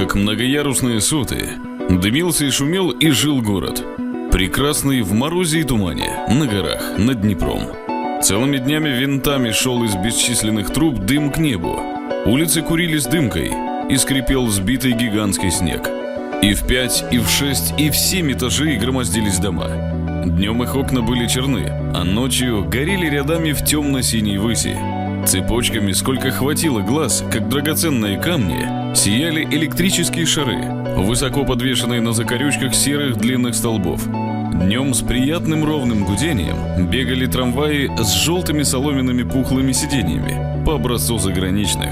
как многоярусные соты. Дымился и шумел и жил город. Прекрасный в морозе и тумане, на горах, над Днепром. Целыми днями винтами шел из бесчисленных труб дым к небу. Улицы курились дымкой, и скрипел сбитый гигантский снег. И в пять, и в шесть, и в семь этажей громоздились дома. Днем их окна были черны, а ночью горели рядами в темно-синей выси. Цепочками, сколько хватило глаз, как драгоценные камни, сияли электрические шары, высоко подвешенные на закорючках серых длинных столбов. Днем с приятным ровным гудением бегали трамваи с желтыми соломенными пухлыми сиденьями по образцу заграничных.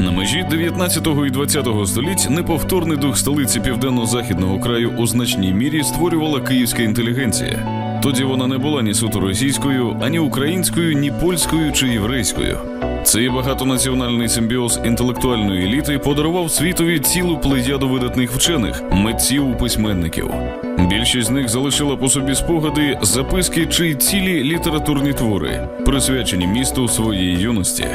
На межі 19 і 20 століть неповторний дух столиці південно-західного краю у значній мірі створювала київська інтелігенція. Тоді вона не була ні суто російською, ані українською, ні польською чи єврейською. Цей багатонаціональний симбіоз інтелектуальної еліти подарував світові цілу плеяду видатних вчених, митців, письменників. Більшість з них залишила по собі спогади, записки чи цілі літературні твори, присвячені місту своєї юності.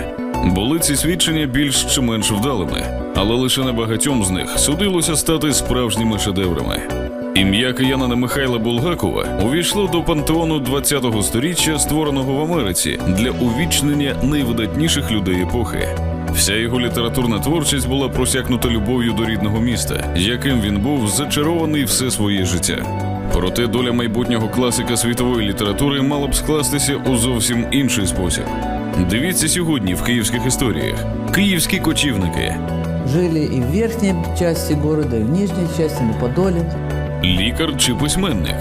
Були ці свідчення більш чи менш вдалими, але лише небагатьом з них судилося стати справжніми шедеврами. Ім'я киянина Михайла Булгакова увійшло до пантеону 20-го сторіччя, створеного в Америці для увічнення найвидатніших людей епохи. Вся його літературна творчість була просякнута любов'ю до рідного міста, яким він був зачарований все своє життя. Проте доля майбутнього класика світової літератури мала б скластися у зовсім інший спосіб. Дивіться сьогодні в київських історіях: Київські кочівники, Жили и в верхней части города, и в нижней части, на Подоле. лікар чи письменник,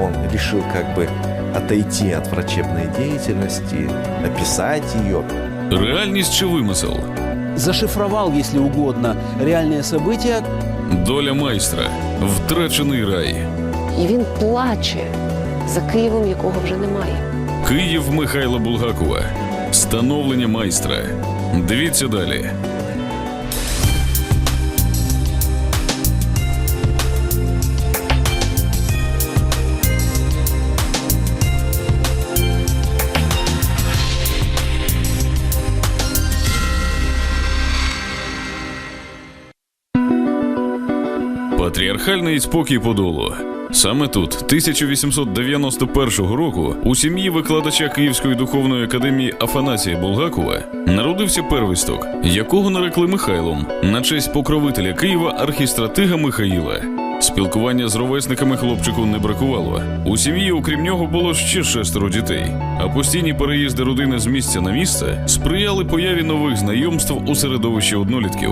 Он решил как бы отойти от врачебной деятельности, описать ее. реальність чи вимисел, зашифровал, если угодно, реальные события, доля майстра, втрачений рай, І він плаче за Києвом, якого вже немає. Київ Михайла Булгакова, становлення майстра. Дивіться далі. Патріархальний спокій Подолу. Саме тут, 1891 року, у сім'ї викладача Київської духовної академії Афанасія Булгакова народився первісток, якого нарекли Михайлом на честь покровителя Києва архістратига Михаїла. Спілкування з ровесниками хлопчику не бракувало. У сім'ї, окрім нього, було ще шестеро дітей. А постійні переїзди родини з місця на місце сприяли появі нових знайомств у середовищі однолітків.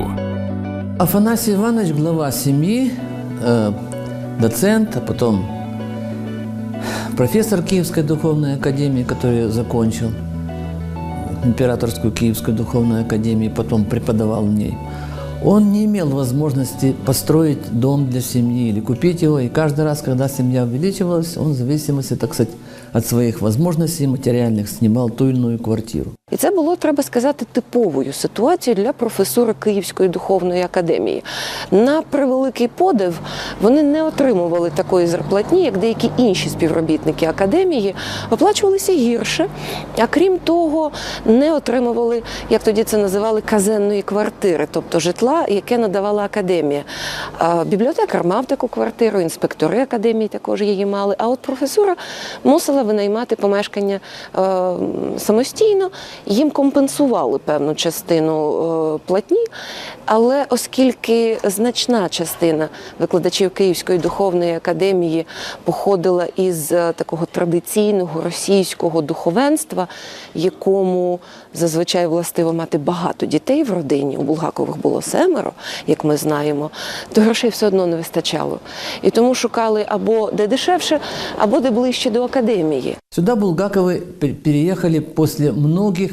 Афанасий Иванович, глава семьи, э, доцент, а потом профессор Киевской духовной академии, который закончил Императорскую Киевскую духовную академию, потом преподавал в ней. Он не имел возможности построить дом для семьи или купить его, и каждый раз, когда семья увеличивалась, он в зависимости, так сказать, от своих возможностей материальных снимал ту или иную квартиру. І це було, треба сказати, типовою ситуацією для професури Київської духовної академії. На превеликий подив вони не отримували такої зарплатні, як деякі інші співробітники академії, оплачувалися гірше, а крім того, не отримували, як тоді це називали, казенної квартири, тобто житла, яке надавала академія. Бібліотекар мав таку квартиру, інспектори академії також її мали. А от професура мусила винаймати помешкання е, самостійно. Їм компенсували певну частину е, платні, але оскільки значна частина викладачів Київської духовної академії походила із е, такого традиційного російського духовенства, якому зазвичай властиво мати багато дітей в родині, у Булгакових було семеро, як ми знаємо, то грошей все одно не вистачало. І тому шукали або де дешевше, або де ближче до академії. Сюда Булгаковы пе- переехали после многих,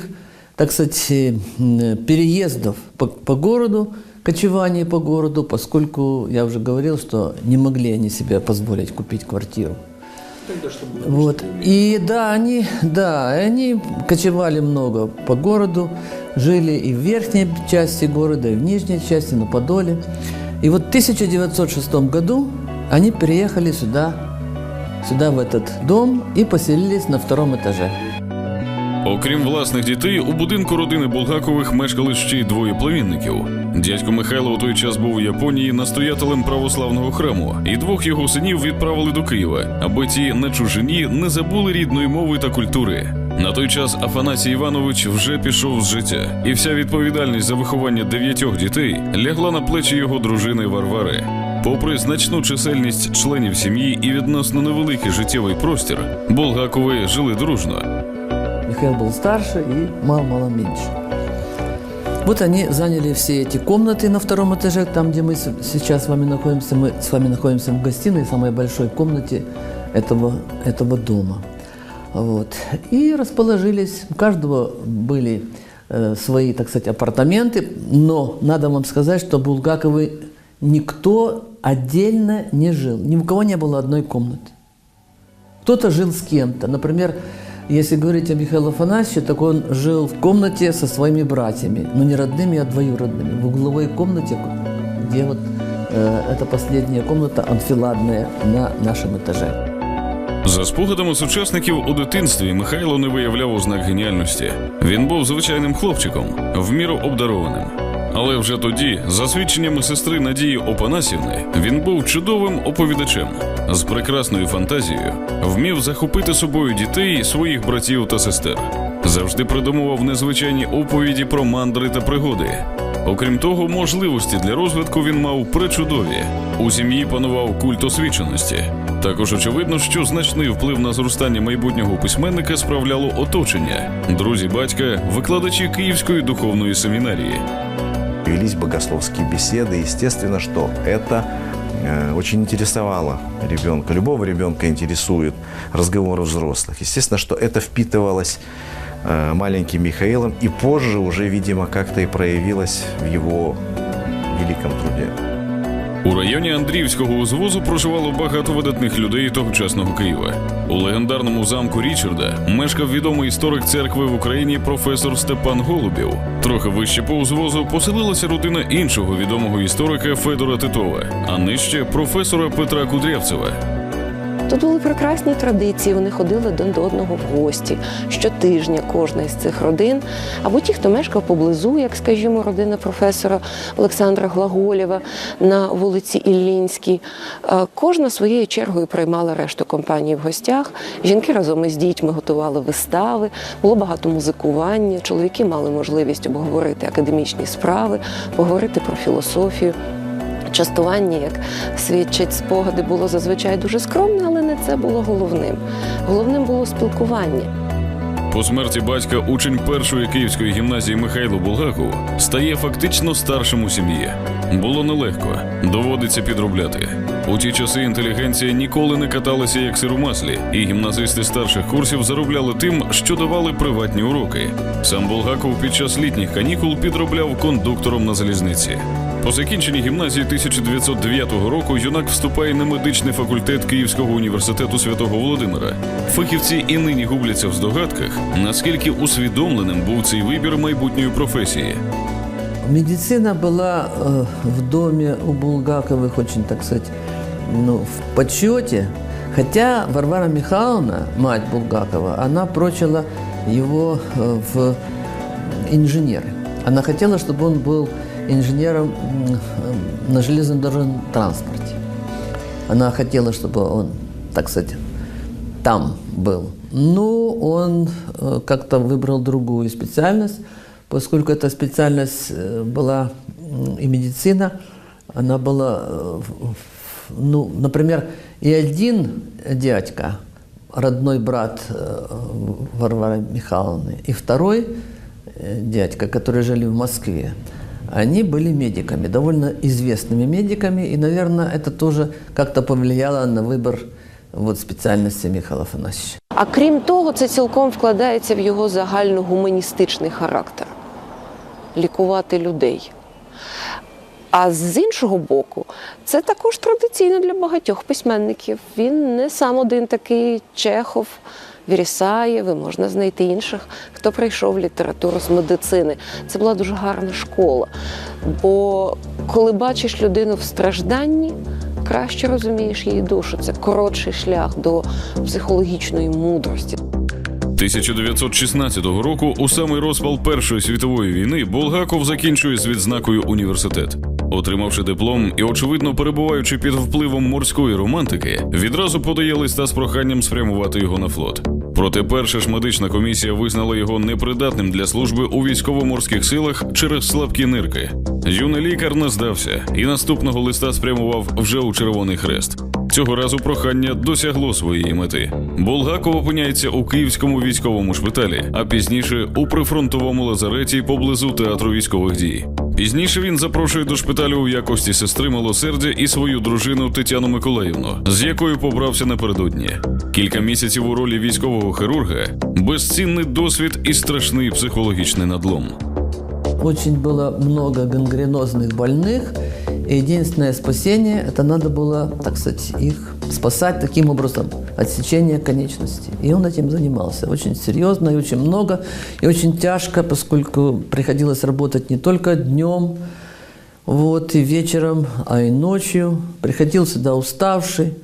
так сказать, э, м, переездов по, по городу, кочевания по городу, поскольку я уже говорил, что не могли они себе позволить купить квартиру. Вот. И да, они, да, они кочевали много по городу, жили и в верхней части города, и в нижней части, на Подоле. И вот в 1906 году они переехали сюда, сюда в этот дом и поселились на втором этаже. Окрім власних дітей, у будинку родини Булгакових мешкали ще й двоє племінників. Дядько Михайло у той час був у Японії настоятелем православного храму, і двох його синів відправили до Києва, аби ті на чужині не забули рідної мови та культури. На той час Афанасій Іванович вже пішов з життя, і вся відповідальність за виховання дев'ятьох дітей лягла на плечі його дружини Варвари. Попри значну чисельність членів сім'ї і відносно невеликий життєвий простір, Булгакови жили дружно. Михаил был старше и мало-мало меньше. Вот они заняли все эти комнаты на втором этаже, там, где мы сейчас с вами находимся. Мы с вами находимся в гостиной, самой большой комнате этого, этого дома. Вот. И расположились. У каждого были э, свои, так сказать, апартаменты. Но надо вам сказать, что Булгаковы никто отдельно не жил. Ни у кого не было одной комнаты. Кто-то жил с кем-то. Например, если говорить о Михаиле Афанасьевиче, так он жил в комнате со своими братьями. Но не родными, а двоюродными. В угловой комнате, где вот э, эта последняя комната анфиладная на нашем этаже. За спогадами сучасників у дитинстві Михайло не виявляв ознак геніальності. Він був звичайним хлопчиком, в міру обдарованим. Але вже тоді, за свідченнями сестри Надії Опанасівни, він був чудовим оповідачем з прекрасною фантазією, вмів захопити собою дітей, своїх братів та сестер. Завжди придумував незвичайні оповіді про мандри та пригоди. Окрім того, можливості для розвитку він мав причудові. У сім'ї панував культ освіченості. Також очевидно, що значний вплив на зростання майбутнього письменника справляло оточення, друзі батька, викладачі Київської духовної семінарії. Велись богословские беседы. Естественно, что это э, очень интересовало ребенка. Любого ребенка интересует разговоры взрослых. Естественно, что это впитывалось э, маленьким Михаилом и позже уже, видимо, как-то и проявилось в его великом труде. У районі Андріївського узвозу проживало багато видатних людей тогочасного Києва. У легендарному замку Річарда мешкав відомий історик церкви в Україні професор Степан Голубів. Трохи вище по узвозу поселилася родина іншого відомого історика Федора Титова, а нижче професора Петра Кудрявцева. Тут були прекрасні традиції. Вони ходили один до одного в гості щотижня. Кожна із цих родин, або ті, хто мешкав поблизу, як скажімо, родина професора Олександра Глаголєва на вулиці Іллінській. Е, Кожна своєю чергою приймала решту компанії в гостях. Жінки разом із дітьми готували вистави, було багато музикування. Чоловіки мали можливість обговорити академічні справи, поговорити про філософію. Частування, як свідчать спогади, було зазвичай дуже скромне, але не це було головним. Головним було спілкування. По смерті батька учень першої київської гімназії Михайло Булгаков стає фактично старшим у сім'ї. Було нелегко, доводиться підробляти. У ті часи інтелігенція ніколи не каталася як сир і гімназисти старших курсів заробляли тим, що давали приватні уроки. Сам Булгаков під час літніх канікул підробляв кондуктором на залізниці. По закінченні гімназії 1909 року юнак вступає на медичний факультет Київського університету святого Володимира. Фахівці і нині губляться в здогадках, наскільки усвідомленим був цей вибір майбутньої професії. Медицина была э, в доме у Булгаковых очень, так сказать, ну, в почете. Хотя Варвара Михайловна, мать Булгакова, она прочила его э, в инженеры. Она хотела, чтобы он был инженером на железнодорожном транспорте. Она хотела, чтобы он, так сказать, там был. Ну, он э, как-то выбрал другую специальность, поскольку эта специальность э, была и медицина, она была, э, ну, например, и один дядька, родной брат Варвары Михайловны, и второй дядька, которые жили в Москве, они были медиками, довольно известными медиками, и, наверное, это тоже как-то повлияло на выбор вот, специальности Михаила Афанасьевича. А крім того, це цілком вкладається в його загальногуманістичний характер лікувати людей. А з іншого боку, це також традиційно для багатьох письменників. Він не сам один такий Чехов, Вірісаєв, і можна знайти інших, хто прийшов літературу з медицини. Це була дуже гарна школа. Бо коли бачиш людину в стражданні, краще розумієш її душу. Це коротший шлях до психологічної мудрості. 1916 року, у самий розпал Першої світової війни, Булгаков закінчує з відзнакою університет. Отримавши диплом і, очевидно, перебуваючи під впливом морської романтики, відразу подає листа з проханням спрямувати його на флот. Проте перша ж медична комісія визнала його непридатним для служби у військово-морських силах через слабкі нирки. Юний лікар не здався і наступного листа спрямував вже у Червоний Хрест. Цього разу прохання досягло своєї мети. Булгаков опиняється у Київському військовому шпиталі, а пізніше у прифронтовому лазареті поблизу театру військових дій. Пізніше він запрошує до шпиталю у якості сестри милосердя і свою дружину Тетяну Миколаївну, з якою побрався напередодні. Кілька місяців у ролі військового хірурга, безцінний досвід і страшний психологічний надлом. Очень было много гангренозных больных, и единственное спасение, это надо было, так сказать, их спасать таким образом, отсечение конечностей. И он этим занимался очень серьезно и очень много, и очень тяжко, поскольку приходилось работать не только днем, вот, и вечером, а и ночью. Приходил сюда уставший.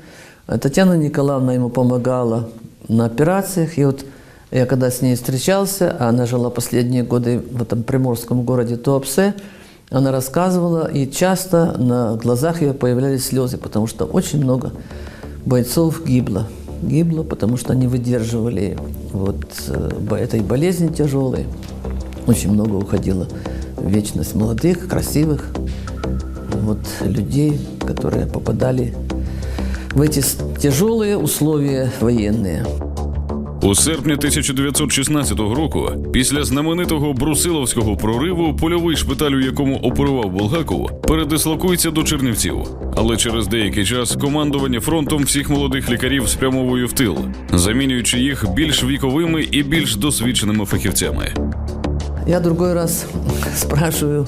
Татьяна Николаевна ему помогала на операциях. И вот я когда с ней встречался, а она жила последние годы в этом приморском городе Туапсе, она рассказывала, и часто на глазах ее появлялись слезы, потому что очень много бойцов гибло. Гибло, потому что они выдерживали вот э, этой болезни тяжелой. Очень много уходило в вечность молодых, красивых вот, людей, которые попадали в эти тяжелые условия военные. У серпні 1916 року, після знаменитого Брусиловського прориву, польовий шпиталь, у якому оперував Булгаков, передислокується до Чернівців. Але через деякий час командування фронтом всіх молодих лікарів спрямовує в тил, замінюючи їх більш віковими і більш досвідченими фахівцями. Я другой раз спрашиваю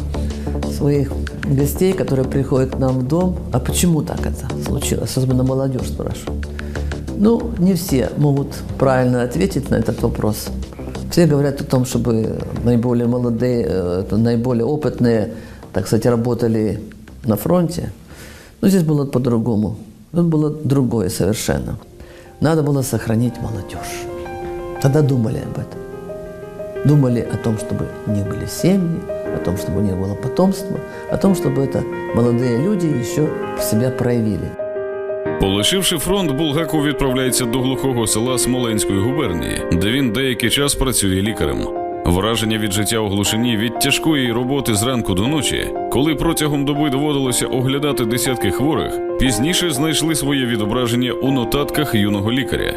своих гостей, которые приходят к нам в дом, а почему так это случилось? Особенно молодежь спрашиваю. Ну, не все могут правильно ответить на этот вопрос. Все говорят о том, чтобы наиболее молодые, э, наиболее опытные, так сказать, работали на фронте. Но здесь было по-другому. Тут было другое совершенно. Надо было сохранить молодежь. Тогда думали об этом думали о том, чтобы них были семьи, о том, чтобы них было потомство, о том, чтобы это молодые люди еще себя проявили. Полишивши фронт, Булгаков відправляється до глухого села Смоленської губернії, де він деякий час працює лікарем. Враження від життя у глушині від тяжкої роботи зранку до ночі, коли протягом доби доводилося оглядати десятки хворих, пізніше знайшли своє відображення у нотатках юного лікаря.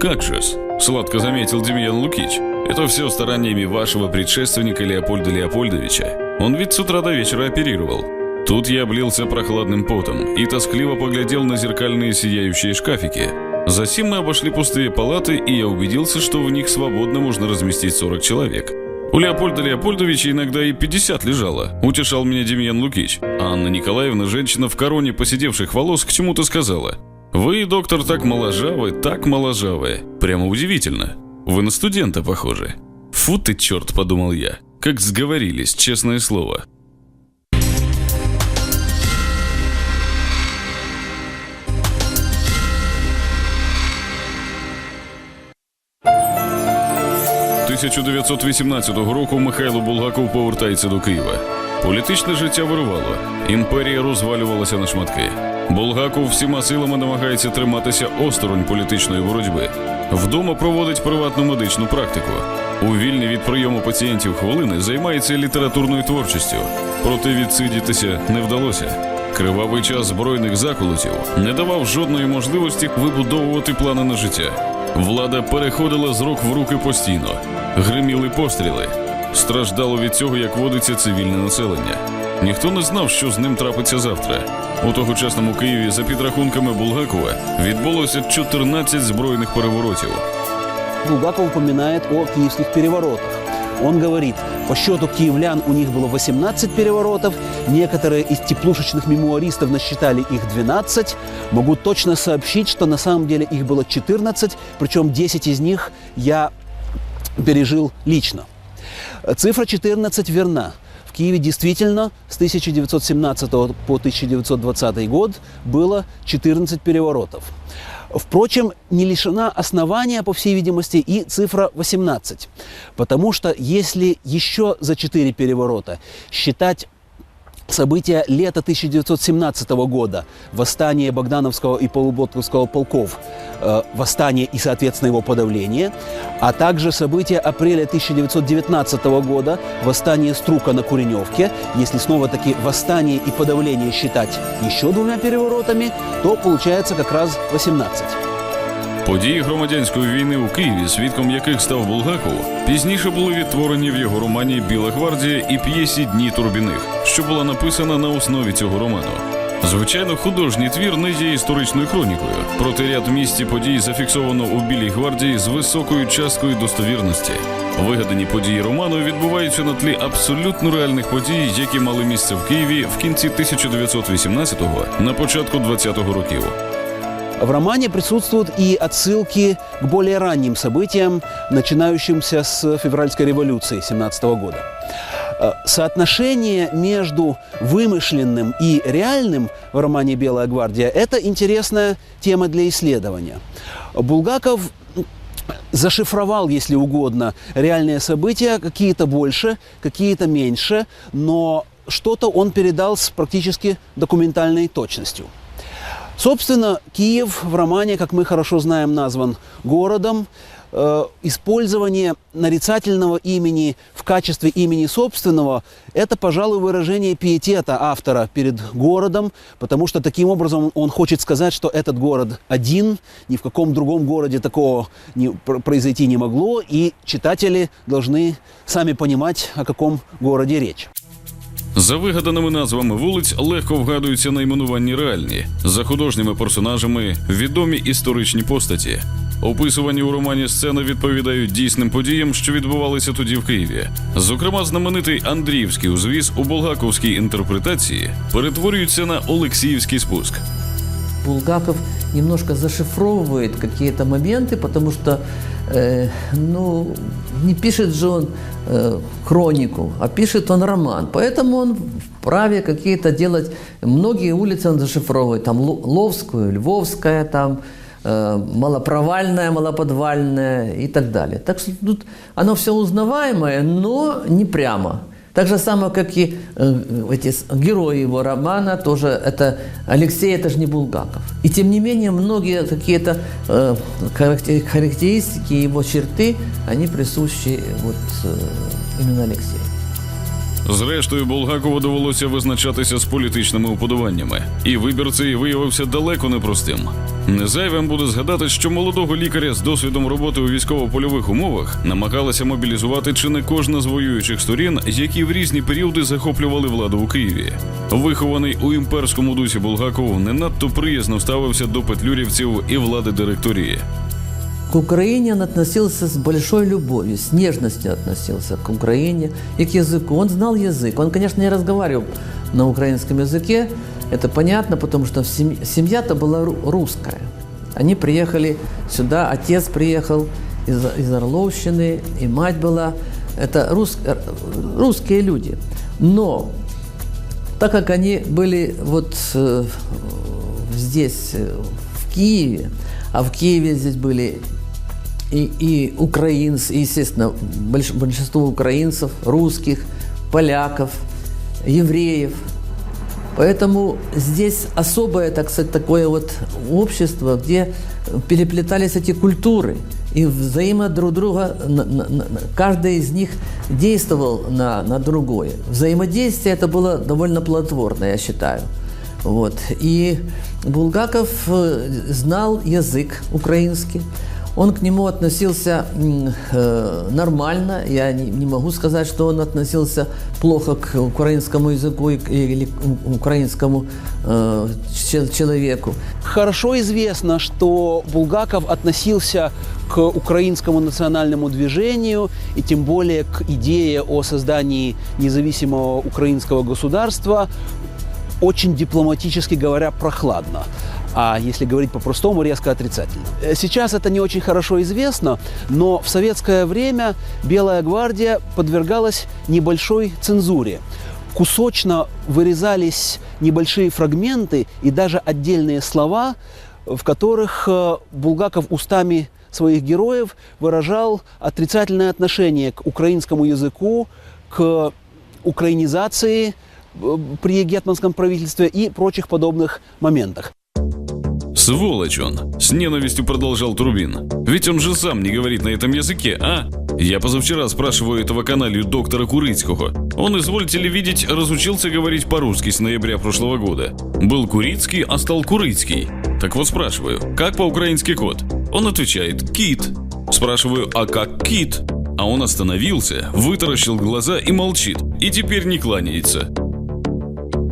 Как же-с, сладко заметил Демьян Лукич, это все стараниями вашего предшественника Леопольда Леопольдовича. Он ведь с утра до вечера оперировал. Тут я облился прохладным потом и тоскливо поглядел на зеркальные сияющие шкафики. Затем мы обошли пустые палаты, и я убедился, что в них свободно можно разместить 40 человек. У Леопольда Леопольдовича иногда и 50 лежало, утешал меня Демьян Лукич. Анна Николаевна, женщина в короне посидевших волос, к чему-то сказала. «Вы, доктор, так моложавы, так моложавы. Прямо удивительно. Вы на студента похожи». «Фу ты, черт», — подумал я. «Как сговорились, честное слово». – 1918 року Михайло Булгаков повертається до Києва. Політичне життя вирувало, імперія розвалювалася на шматки. Булгаков всіма силами намагається триматися осторонь політичної боротьби. Вдома проводить приватну медичну практику. У вільні від прийому пацієнтів хвилини займається літературною творчістю, проте відсидітися не вдалося. Кривавий час збройних заколотів не давав жодної можливості вибудовувати плани на життя. Влада переходила з рук в руки постійно, гриміли постріли. Страждало від цього, як водиться цивільне населення. Ніхто не знав, що з ним трапиться завтра. У тогочасному Києві, за підрахунками Булгакова, відбулося 14 збройних переворотів. Булгаков упоминает о киевских переворотах. Он говорит, по счету киевлян у них было 18 переворотов, некоторые из теплушечных мемуаристов насчитали их 12. Могу точно сообщить, что на самом деле их было 14, причем 10 из них я пережил лично. Цифра 14 верна. В Киеве действительно с 1917 по 1920 год было 14 переворотов. Впрочем, не лишена основания, по всей видимости, и цифра 18. Потому что если еще за 4 переворота считать события лета 1917 года, восстание Богдановского и Полуботковского полков, э, восстание и, соответственно, его подавление, а также события апреля 1919 года, восстание Струка на Куреневке, если снова-таки восстание и подавление считать еще двумя переворотами, то получается как раз 18. Події громадянської війни у Києві, свідком яких став Булгаков, пізніше були відтворені в його романі Біла гвардія і п'єсі Дні Турбіних, що була написана на основі цього роману. Звичайно, художній твір не є історичною хронікою, проте ряд місць і подій зафіксовано у Білій гвардії з високою часткою достовірності. Вигадані події роману відбуваються на тлі абсолютно реальних подій, які мали місце в Києві в кінці 1918-го, на початку 20-го років. В романе присутствуют и отсылки к более ранним событиям, начинающимся с февральской революции 17 года. Э, Соотношение между вымышленным и реальным в романе «Белая гвардия» – это интересная тема для исследования. Булгаков зашифровал, если угодно, реальные события, какие-то больше, какие-то меньше, но что-то он передал с практически документальной точностью. Собственно, Киев в романе, как мы хорошо знаем, назван городом. Э, Использование нарицательного имени в качестве имени собственного – это, пожалуй, выражение пиетета автора перед городом, потому что таким образом он хочет сказать, что этот город один, ни в каком другом городе такого не, пр- произойти не могло, и читатели должны сами понимать, о каком городе речь. За вигаданими назвами вулиць легко вгадуються найменуванні реальні, за художніми персонажами відомі історичні постаті. Описувані у романі сцени відповідають дійсним подіям, що відбувалися тоді в Києві. Зокрема, знаменитий Андріївський узвіз у булгаковській інтерпретації перетворюється на Олексіївський спуск. Булгаков немножко зашифровывает какие-то моменты, потому что э, ну, не пишет же он э, хронику, а пишет он роман. Поэтому он вправе какие-то делать... Многие улицы он зашифровывает. Там Лу- Ловскую, Львовская, там э, малопровальная, малоподвальная и так далее. Так что тут оно все узнаваемое, но не прямо. Так же самое, как и э, эти герои его романа, тоже это Алексей, это же не Булгаков. И тем не менее, многие какие-то э, характер- характеристики, его черты, они присущи вот э, именно Алексею. Зрештою, Булгакову довелося визначатися з політичними уподобаннями, і вибір цей виявився далеко непростим. Незайвим буде згадати, що молодого лікаря з досвідом роботи у військово-польових умовах намагалася мобілізувати чи не кожна з воюючих сторін, які в різні періоди захоплювали владу у Києві. Вихований у імперському дусі Булгаков не надто приязно ставився до петлюрівців і влади директорії. К Украине он относился с большой любовью, с нежностью относился к Украине и к языку. Он знал язык. Он, конечно, не разговаривал на украинском языке. Это понятно, потому что семья-то была ру- русская. Они приехали сюда, отец приехал из, из Орловщины, и мать была. Это рус- русские люди. Но так как они были вот э, здесь, э, в Киеве, а в Киеве здесь были и, и украинцы, и, естественно, больш- большинство украинцев, русских, поляков, евреев. Поэтому здесь особое, так сказать, такое вот общество, где переплетались эти культуры. И взаимо друг друга, на- на- на- каждый из них действовал на, на другое. Взаимодействие это было довольно плодотворно, я считаю. Вот. И Булгаков э, знал язык украинский. Он к нему относился э, нормально. Я не, не могу сказать, что он относился плохо к украинскому языку или к украинскому э, че- человеку. Хорошо известно, что Булгаков относился к украинскому национальному движению и тем более к идее о создании независимого украинского государства очень дипломатически говоря прохладно. А если говорить по-простому, резко отрицательно. Э, Сейчас это не очень хорошо известно, но в советское время Белая гвардия подвергалась небольшой цензуре. кусочно вырезались небольшие фрагменты и даже отдельные слова, в которых э, Булгаков устами своих героев выражал отрицательное отношение к украинскому языку, к украинизации э, при гетманском правительстве и прочих подобных моментах. Сволочь он! С ненавистью продолжал Трубин. Ведь он же сам не говорит на этом языке, а? Я позавчера спрашиваю этого каналью доктора Курицкого. Он, извольте ли видеть, разучился говорить по-русски с ноября прошлого года. Был Курицкий, а стал Курыцкий. Так вот спрашиваю, как по-украински кот? Он отвечает «кит». Спрашиваю, а как кит? А он остановился, вытаращил глаза и молчит. І тепер не кланяється.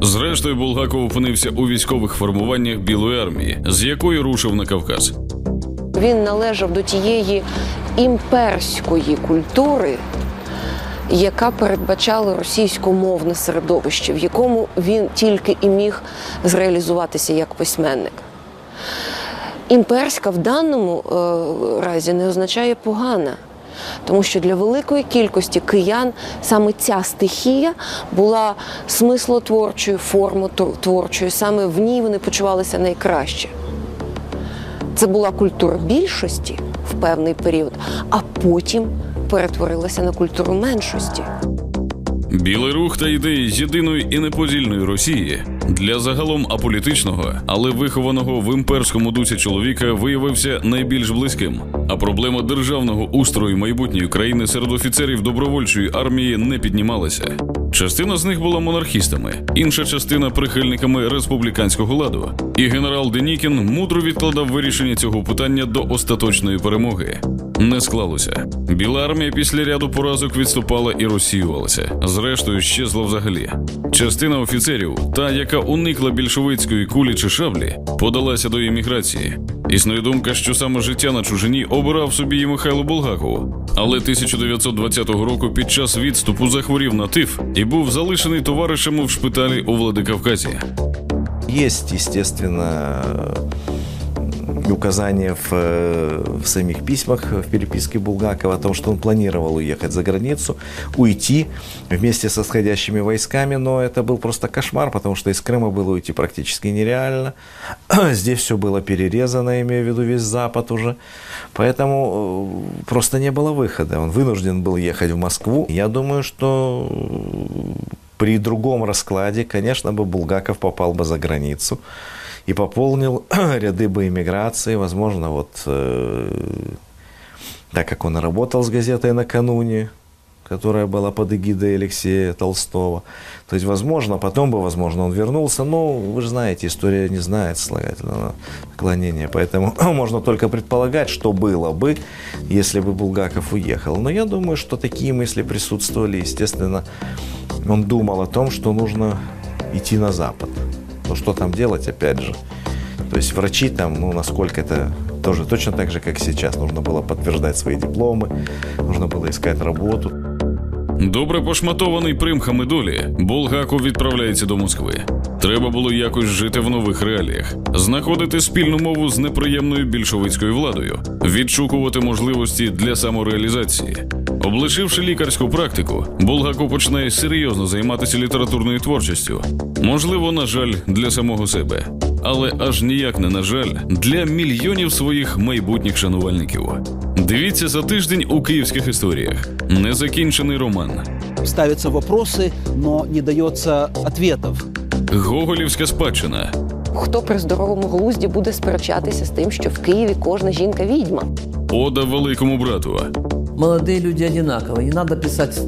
Зрештою, Булгаков опинився у військових формуваннях Білої армії, з якої рушив на Кавказ. Він належав до тієї імперської культури, яка передбачала російськомовне середовище, в якому він тільки і міг зреалізуватися як письменник. Імперська в даному е, разі не означає погана. Тому що для великої кількості киян саме ця стихія була смислотворчою, формотворчою, саме в ній вони почувалися найкраще. Це була культура більшості в певний період, а потім перетворилася на культуру меншості. Білий рух та ідеї єдиної і неподільної Росії для загалом аполітичного, але вихованого в імперському дусі чоловіка виявився найбільш близьким. А проблема державного устрою майбутньої країни серед офіцерів добровольчої армії не піднімалася. Частина з них була монархістами, інша частина прихильниками республіканського ладу. І генерал Денікін мудро відкладав вирішення цього питання до остаточної перемоги. Не склалося. Біла армія після ряду поразок відступала і розсіювалася. Зрештою, щезла взагалі. Частина офіцерів, та яка уникла більшовицької кулі чи шаблі, подалася до еміграції. Існує думка, що саме життя на чужині обирав собі і Михайло Булгаков. Але 1920 року під час відступу захворів на тиф і був залишений товаришами в шпиталі у Владикавказі. Есть, естественно, и указания в, э, в самих письмах, в переписке Булгакова о том, что он планировал уехать за границу, уйти вместе со сходящими войсками, но это был просто кошмар, потому что из Крыма было уйти практически нереально. Здесь все было перерезано, имею в виду весь Запад уже. Поэтому э, просто не было выхода. Он вынужден был ехать в Москву. Я думаю, что при другом раскладе, конечно, бы Булгаков попал бы за границу и пополнил ряды бы иммиграции. Возможно, вот э, так как он работал с газетой накануне, которая была под эгидой Алексея Толстого. То есть, возможно, потом бы, возможно, он вернулся. Но, вы же знаете, история не знает слагательного наклонения. Поэтому можно только предполагать, что было бы, если бы Булгаков уехал. Но я думаю, что такие мысли присутствовали. Естественно, он думал о том, что нужно идти на Запад. Но что там делать, опять же. То есть врачи там, ну, насколько это тоже точно так же, как сейчас. Нужно было подтверждать свои дипломы, нужно было искать работу. Добре пошматований примхами долі, Булгаков відправляється до Москви. Треба було якось жити в нових реаліях, знаходити спільну мову з неприємною більшовицькою владою, відшукувати можливості для самореалізації. Облишивши лікарську практику, Булгаков починає серйозно займатися літературною творчістю. Можливо, на жаль, для самого себе, але аж ніяк не на жаль для мільйонів своїх майбутніх шанувальників. Дивіться за тиждень у київських історіях. Незакінчений роман. Ставятся вопросы, но не дается ответов. Гоголівська спадщина. Хто при здоровому глузді буде сперечатися з тим, що в Києві кожна жінка відьма? Ода великому брату. Молодые люди одинаковые. Не надо писать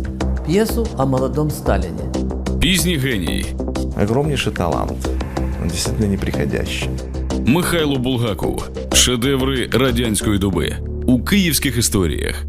пьесу о молодом Сталине. Пізні геній. Огромнейший талант. Он действительно неприходящий. Михайло Булгаков. Шедеври радянської доби у київських історіях.